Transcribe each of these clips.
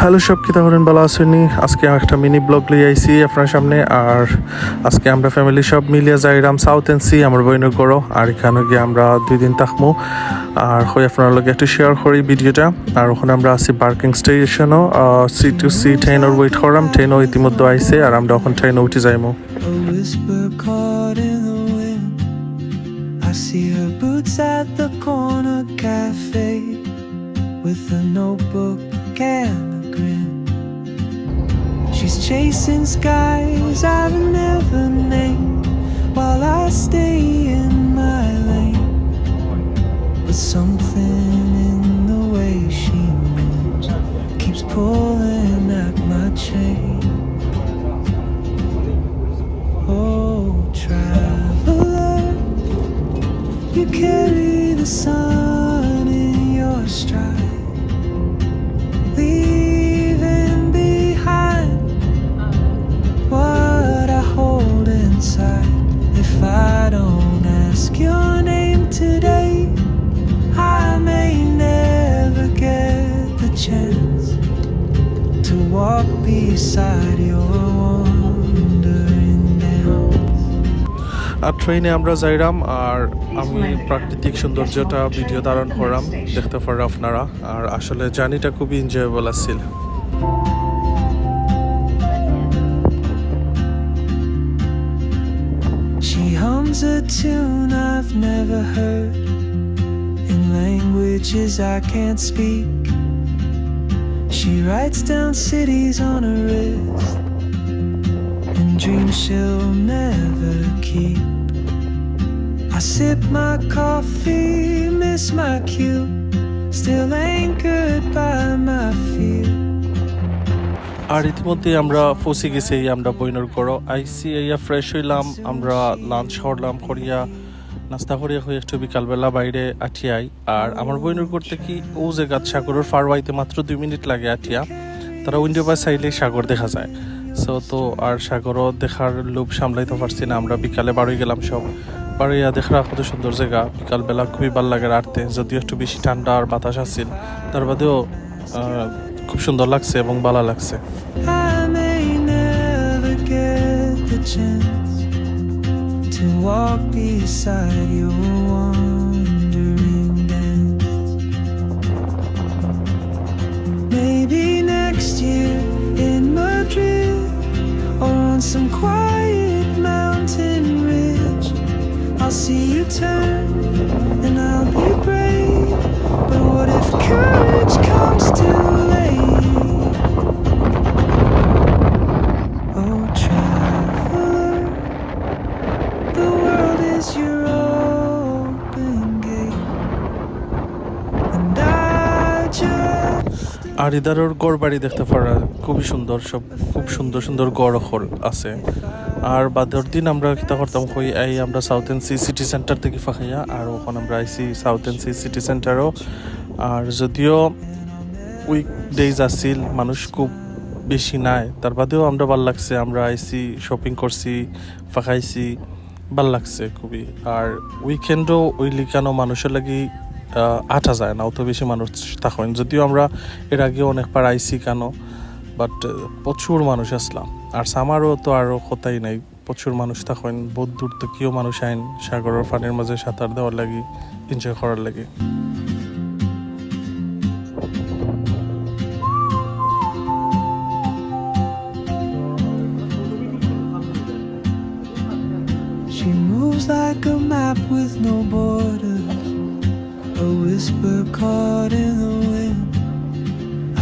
Hello সব কি তাহলেন ভালো আসেনি আজকে একটা মিনি ব্লগ লিয়ে আইছি আপনার সামনে। আর আজকে আমরা ফ্যামিলি সব মিলিয়ে যাইরাম সাউথ এন্ড সি আমার বইনের গড়ো আর এখানে গিয়ে আমরা দুই দিন থাকব আর হই, আপনার লগে একটু শেয়ার করি ভিডিওটা। আর ওখানে আমরা আছি পার্কিং স্টেশনও সি টু সি ট্রেনের ওয়েট করাম। ট্রেনও ইতিমধ্যে আইছে, আর আমরা এখন ট্রেনে উঠে যাইমো। At the corner cafe with a notebook and She's chasing skies I've never named while I stay in my lane. But something in the way she moves keeps pulling at my chain. Oh, traveler, you carry the sun in your stride, walk beside your wandering dance. আর ট্রেনে আমরা যাইরাম আর আমি প্রাকৃতিক সৌন্দর্যটা video ধারণ করাম দেখতে পারেন আপনারা আর আসলে জার্নিটা খুবই এনজয়েবল আছিল She hums a tune I've never heard in languages I can't speak. She writes down cities on her wrist and dreams she'll never keep. I sip my coffee, miss my cue, still anchored by my fear. আর ইতিমধ্যে আমরা ফসে গেছি আমরা বইনের করো আইসি আইয়া fresh হইলাম আমরা lunch করলাম করিয়া নাস্তা করিয়া হয়ে একটু বিকালবেলা বাইরে আঠিয়াই। আর আমার বইনের করতে কি, ও জায়গা সাগরের ফারওয়াইতে মাত্র দুই মিনিট লাগে আঠিয়া, তারা উইন্ডো বা চাইলে সাগর দেখা যায়। সো তো আর সাগরও দেখার লোভ সামলাইতে পারছি না, আমরা বিকালে বাড়ি গেলাম সব। বাড়িয়া দেখার কত সুন্দর জায়গা, বিকালবেলা খুবই ভালো লাগে আটতে যদিও একটু বেশি ঠান্ডা আর বাতাস আসছিল তার বাদেও খুব সুন্দর লাগছে এবং ভালো লাগছে। Walk beside your wandering dance. Maybe next year in Madrid or on some quiet mountain ridge, I'll see you turn and I'll be brave. But what if courage comes too আর ইদারের গড় বাড়ি দেখতে পারা খুবই সুন্দর, সব খুব সুন্দর সুন্দর গড় হল আছে। আর বাদের দিন আমরা কিতা করতাম কই, এই আমরা south and see city centre থেকে ফাঁকাইয়া, আর ওখানে আমরা আইসি সাউথ এন্ড সি সিটি সেন্টারও আর যদিও উইক ডেজ আসিল মানুষ খুব বেশি নাই, তার বাদেও আমরা ভালো লাগছে, আমরা আইসি শপিং করছি, ফাঁকাইছি, ভালো লাগছে খুবই। আর উইকেন্ডও ওই লিখানো মানুষের লাগি আটা যায় না অত বেশি মানুষ থাকেন যদিও আমরা এর আগে অনেকবার আইসি কেন বাট প্রচুর মানুষ আসলাম। আর সামারও তো আরও কথাই নাই প্রচুর মানুষ থাকেন বহুত দূর তো কেউ মানুষ আইন সাগরের পানির মাঝে সাঁতার দেওয়ার লাগি এনজয় করার লাগে। She moves like a map with no borders, a whisper caught in the wind.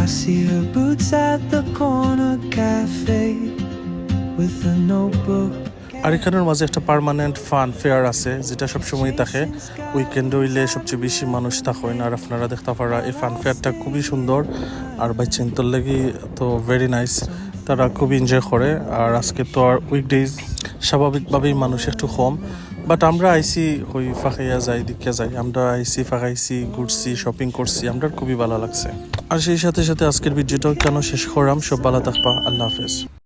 I see her boots at the corner cafe with a notebook. আর এখানের মাঝে একটা পার্মানেন্ট ফান ফেয়ার আছে, যেটা সবসময় থাকে উইকেন্ড হইলে সবচেয়ে বেশি মানুষ থাকেন আর আপনারা দেখতে পারা এই ফান ফেয়ারটা খুবই সুন্দর আর বাইচেন্তর লাগি তো ভেরি নাইস তারা খুবই এনজয় করে, আর আজকে তো আর উইকডেজ স্বাভাবিকভাবেই মানুষ একটু কম বাট আমরা আইসি হই ফাঁকাইয়া যাই দিকে যাই। আমরা আইসি, ফাঁকাইছি, ঘুরছি শপিং করছি। আমরা খুবই ভালো লাগছে। আর সেই সাথে সাথে আজকের ভিডিওটাও কেন শেষ করলাম। সব ভালো থাকবা। আল্লাহ হাফেজ।